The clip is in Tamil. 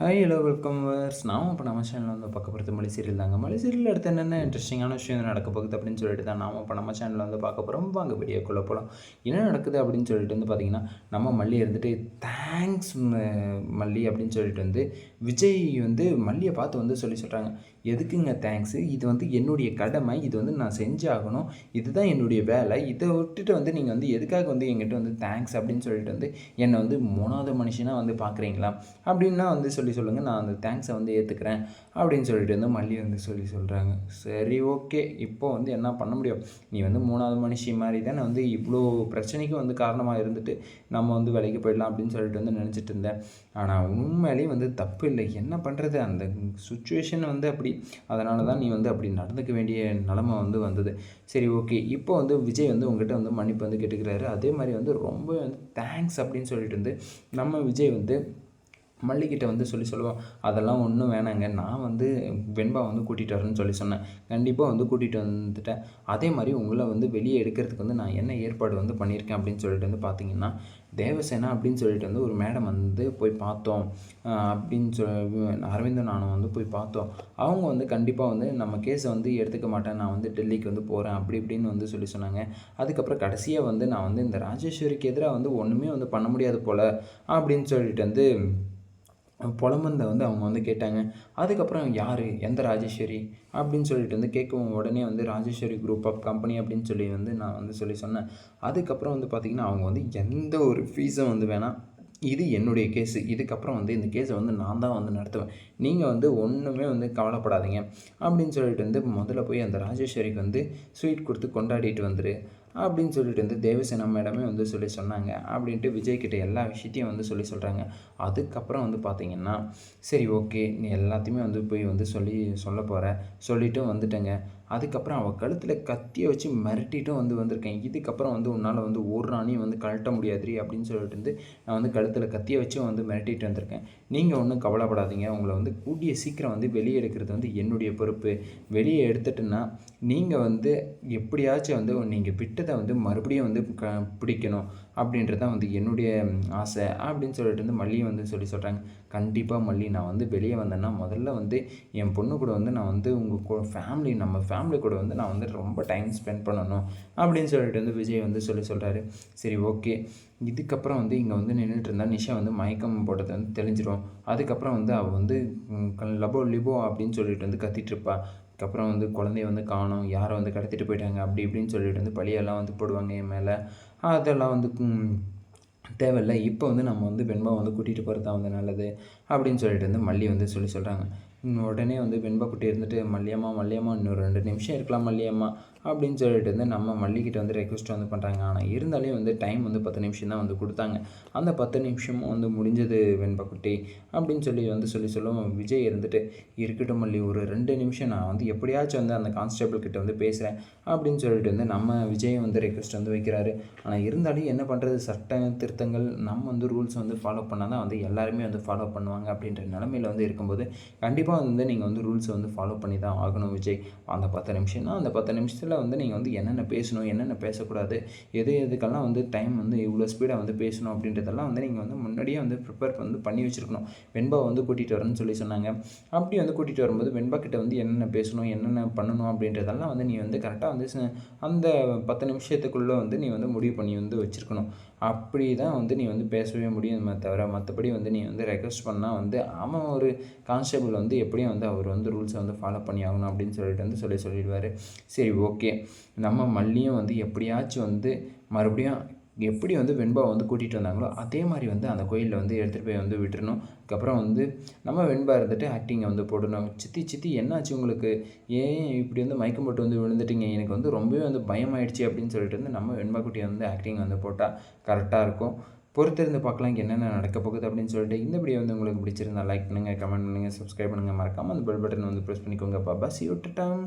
ஹாய் ஹலோ வெல்கம் வர்ஸ் நான் இப்போ நம்ம சேனலில் வந்து பார்க்க போகிறது மலை சீரியல் தாங்க. மலை சீரியல் அடுத்து என்னென்ன இன்ட்ரெஸ்டிங்கான விஷயம் நடக்க போகுது அப்படின்னு சொல்லிட்டு தான் நாம் இப்போ நம்ம சேனலில் வந்து பார்க்க போகிறோம் வாங்க வீடியோக்குள்ளே போகலாம் என்ன நடக்குது அப்படின்னு சொல்லிட்டு வந்து பார்த்திங்கன்னா நம்ம மல்லி இருந்துட்டு தேங்க்ஸ் மல்லி அப்படின்னு சொல்லிட்டு வந்து விஜய் வந்து மல்லியை பார்த்து வந்து சொல்லி சொல்கிறாங்க எதுக்குங்க தேங்க்ஸு இது வந்து என்னுடைய கடமை. இது வந்து நான் செஞ்சாகணும். இதுதான் என்னுடைய வேலை. இதை விட்டுட்டு வந்து நீங்கள் வந்து எதுக்காக வந்து எங்கிட்ட வந்து தேங்க்ஸ் அப்படின்னு சொல்லிட்டு வந்து என்னை வந்து மூணாவது மனுஷனாக வந்து பார்க்குறீங்களா அப்படின்னா வந்து சொல்லி சொல்லுங்கள் நான் அந்த தேங்க்ஸை வந்து ஏற்றுக்கிறேன் அப்படின்னு சொல்லிட்டு வந்து மல்லி வந்து சொல்லி சொல்கிறாங்க சரி ஓகே இப்போ வந்து என்ன பண்ண முடியும்? நீ வந்து மூணாவது மனுஷி மாதிரி தானே வந்து இவ்வளோ பிரச்சனைக்கு வந்து காரணமாக இருந்துட்டு நம்ம வந்து வேலைக்கு போயிடலாம் அப்படின்னு சொல்லிட்டு வந்து நினச்சிட்டு இருந்தேன் ஆனால் உண்மையிலேயும் வந்து தப்பு இல்லை. என்ன பண்ணுறது அந்த சுச்சுவேஷன் வந்து அப்படி அதனால தான் நீ வந்து அப்படி நடந்துக்க வேண்டிய நிலமை வந்து வந்தது. சரி ஓகே இப்போ வந்து விஜய் வந்து உங்ககிட்ட வந்து மன்னிப்பு வந்து கேட்டுக்கிறாரு. அதே மாதிரி வந்து ரொம்ப வந்து தேங்க்ஸ் அப்படின்னு சொல்லிட்டு வந்து நம்ம விஜய் வந்து மல்லிகிட்ட வந்து சொல்லி சொல்லுவோம் அதெல்லாம் ஒன்றும் வேணாங்க. நான் வந்து வெண்பா வந்து கூட்டிகிட்டு வரேன்னு சொல்லி சொன்னேன். கண்டிப்பாக வந்து கூட்டிகிட்டு வந்துட்டேன். அதே மாதிரி உங்களை வந்து வெளியே எடுக்கிறதுக்கு வந்து நான் என்ன ஏற்பாடு வந்து பண்ணியிருக்கேன்? அப்படின்னு சொல்லிட்டு வந்து பார்த்தீங்கன்னா தேவசேனா அப்படின்னு சொல்லிட்டு வந்து ஒரு மேடம் வந்து போய் பார்த்தோம். அப்படின்னு சொல்லி அரவிந்தன் நானும் வந்து போய் பார்த்தோம். அவங்க வந்து கண்டிப்பாக வந்து நம்ம கேஸை வந்து எடுத்துக்க மாட்டேன். நான் வந்து டெல்லிக்கு வந்து போகிறேன் அப்படி இப்படின்னு வந்து சொல்லி சொன்னாங்க. அதுக்கப்புறம் கடைசியாக வந்து நான் வந்து இந்த ராஜேஸ்வரிக்கு எதிராக வந்து ஒன்றுமே வந்து பண்ண முடியாது போல் அப்படின்னு சொல்லிட்டு வந்து புலம்பந்த வந்து அவங்க வந்து கேட்டாங்க. அதுக்கப்புறம் யார்? எந்த ராஜேஸ்வரி? அப்படின்னு சொல்லிட்டு வந்து கேட்கவும் உடனே வந்து ராஜேஸ்வரி குரூப் ஆஃப் கம்பெனி அப்படின்னு சொல்லி வந்து நான் வந்து சொல்லி சொன்னேன். அதுக்கப்புறம் வந்து பார்த்திங்கன்னா அவங்க வந்து எந்த ஒரு ஃபீஸும் வந்து வேணாம். இது என்னுடைய கேஸு இதுக்கப்புறம் வந்து இந்த கேஸை வந்து நான் தான் வந்து நடத்துவேன். நீங்கள் வந்து ஒன்றுமே வந்து கவலைப்படாதீங்க. அப்படின்னு சொல்லிட்டு வந்து முதல்ல போய் அந்த ராஜேஸ்வரிக்கு வந்து ஸ்வீட் கொடுத்து கொண்டாடிட்டு வந்துரு. அப்படின்னு சொல்லிட்டு வந்து தேவசேனா மேடமே வந்து சொல்லி சொன்னாங்க. அப்படின்ட்டு விஜய்கிட்ட எல்லா விஷயத்தையும் வந்து சொல்லி சொல்கிறாங்க அதுக்கப்புறம் வந்து பார்த்திங்கன்னா சரி ஓகே நீ எல்லாத்தையுமே வந்து போய் வந்து சொல்லி சொல்ல போகிற சொல்லிட்டும் வந்துட்டேங்க. அதுக்கப்புறம் அவள் கழுத்தில் கத்தியை வச்சு மிரட்டிட்டும் வந்து வந்திருக்கேன். இதுக்கப்புறம் வந்து உன்னால் வந்து ஒரு ராணியும் வந்து கழட்ட முடியாதுரி அப்படின்னு சொல்லிட்டு வந்து நான் வந்து கழுத்தில் கத்தியை வச்சு வந்து மிரட்டிட்டு வந்திருக்கேன். நீங்கள் ஒன்றும் கவலைப்படாதீங்க. உங்களை வந்து கூடிய சீக்கிரம் வந்து வெளியே எடுக்கிறது வந்து என்னுடைய பொறுப்பு. வெளியே எடுத்துட்டுன்னா நீங்கள் வந்து எப்படியாச்சும் வந்து நீங்கள் விட்டதை வந்து மறுபடியும் வந்து க பிடிக்கணும் அப்படின்றது தான் வந்து என்னுடைய ஆசை அப்படின்னு சொல்லிட்டு வந்து மல்லியை வந்து சொல்லி சொல்கிறாங்க கண்டிப்பாக மல்லி நான் வந்து வெளியே வந்தேன்னா முதல்ல வந்து என் பொண்ணு கூட வந்து நான் வந்து உங்கள் ஃபேமிலி நம்ம ஃபேமிலி கூட வந்து நான் வந்து ரொம்ப டைம் ஸ்பெண்ட் பண்ணணும் அப்படின்னு சொல்லிட்டு வந்து விஜய் வந்து சொல்லி சொல்கிறாரு சரி ஓகே இதுக்கப்புறம் வந்து இங்கே வந்து நின்றுட்டு இருந்தால் நிஷா வந்து மயக்கம் போட்டது வந்து தெளிஞ்சிடும் அதுக்கப்புறம் வந்து அவள் வந்து லபோ லிபோ அப்படின்னு சொல்லிட்டு வந்து கத்திட்டுருப்பா அதுக்கப்புறம் வந்து குழந்தைய வந்து காணும் யாரை வந்து கடத்திட்டு போயிட்டாங்க அப்படி இப்படின்னு சொல்லிட்டு வந்து பழியெல்லாம் வந்து போடுவாங்க என் மேலே. அதெல்லாம் வந்து தேவையில்லை. இப்போ வந்து நம்ம வந்து வெண்பா வந்து கூட்டிகிட்டு போகிறது தான் வந்து நல்லது அப்படின்னு சொல்லிட்டு வந்து மல்லி வந்து சொல்லி சொல்கிறாங்க உடனே வந்து வெண்பக்குட்டி இருந்துட்டு மல்லியம்மா மல்லியம்மா இன்னும் ரெண்டு நிமிஷம் இருக்கலாம் மல்லியம்மா அப்படின்னு சொல்லிட்டு வந்து நம்ம மல்லிக்கிட்ட வந்து ரெக்வஸ்ட் வந்து பண்ணுறாங்க ஆனால் இருந்தாலே வந்து டைம் வந்து பத்து நிமிஷம் தான் வந்து கொடுத்தாங்க. அந்த பத்து நிமிஷமும் வந்து முடிஞ்சது வெண்பக்குட்டி அப்படின்னு சொல்லி வந்து சொல்லி சொல்லுவோம் விஜய் இருந்துட்டு இருக்கட்டும் மல்லி ஒரு ரெண்டு நிமிஷம் நான் வந்து எப்படியாச்சும் வந்து அந்த கான்ஸ்டபிள் கிட்ட வந்து பேசுகிறேன் அப்படின்னு சொல்லிட்டு வந்து நம்ம விஜய் வந்து ரெக்வஸ்ட் வந்து வைக்கிறாரு. ஆனால் இருந்தாலும் என்ன பண்ணுறது சட்ட திருத்தங்கள் நம்ம வந்து ரூல்ஸ் வந்து ஃபாலோ பண்ணால் தான் வந்து எல்லாருமே வந்து ஃபாலோ பண்ணுவாங்க அப்படின்ற நிலமையில் வந்து இருக்கும்போது கண்டிப்பாக வந்து நீங்கள் வந்து ரூல்ஸை வந்து ஃபாலோ பண்ணி தான் ஆகணும் விஜய். அந்த பத்து நிமிஷம்னா அந்த பத்து நிமிஷத்தில் வந்து நீங்கள் வந்து என்னென்ன பேசணும் என்னென்ன பேசக்கூடாது எது எதுக்கெல்லாம் வந்து டைம் வந்து இவ்வளோ ஸ்பீடாக வந்து பேசணும் அப்படின்றதெல்லாம் வந்து நீங்கள் வந்து முன்னாடியே வந்து ப்ரிப்பேர் வந்து பண்ணி வச்சுருக்கணும். வெண்பா வந்து கூட்டிகிட்டு வரேன்னு சொல்லி சொன்னாங்க. அப்படி வந்து கூட்டிகிட்டு வரும்போது வெண்பா கிட்ட வந்து என்னென்ன பேசணும் என்னென்ன பண்ணணும் அப்படின்றதெல்லாம் வந்து நீ வந்து கரெக்டாக வந்து அந்த பத்து நிமிஷத்துக்குள்ளே வந்து நீ வந்து முடிவு பண்ணி வந்து வச்சுருக்கணும். அப்படி தான் வந்து நீ வந்து பேசவே முடியும். தவிர மற்றபடி வந்து நீ வந்து ரெக்வஸ்ட் பண்ணால் வந்து அவன் ஒரு கான்ஸ்டபிள் வந்து எப்படியும் வந்து அவர் வந்து ரூல்ஸை வந்து ஃபாலோ பண்ணி ஆகணும் அப்படின்னு சொல்லிட்டு வந்து சொல்லி சொல்லிடுவார். சரி ஓகே நம்ம மல்லியும் வந்து எப்படியாச்சும் வந்து மறுபடியும் எப்படி வந்து வெண்பா வந்து கூட்டிகிட்டு வந்தாங்களோ அதே மாதிரி வந்து அந்த கோயிலில் வந்து எடுத்துகிட்டு போய் வந்து விட்டுறணும். அதுக்கப்புறம் வந்து நம்ம வெண்பா இருந்துட்டு ஆக்டிங்கை வந்து போடணும். சித்தி சித்தி என்னாச்சு உங்களுக்கு? ஏன் இப்படி வந்து மயக்கம் போட்டு வந்து விழுந்துட்டீங்க? எனக்கு வந்து ரொம்பவே வந்து பயமாயிடுச்சு அப்படின்னு சொல்லிட்டு வந்து நம்ம வெண்பா குட்டியை வந்து ஆக்டிங் வந்து போட்டால் கரெக்டாக இருக்கும். பொறுத்திருந்து பார்க்கலாம் என்னென்ன நடக்க போகுது அப்படின்னு சொல்லிட்டு இந்த வீடியோ வந்து உங்களுக்கு பிடிச்சிருந்தா லைக் பண்ணுங்கள் கமெண்ட் பண்ணுங்கள் சப்ஸ்கிரைப் பண்ணுங்கள் மறக்காமல் அந்த பெல் பட்டன் வந்து ப்ரெஸ் பண்ணிக்கோங்க. பாபா சி விட்டுட்டேன்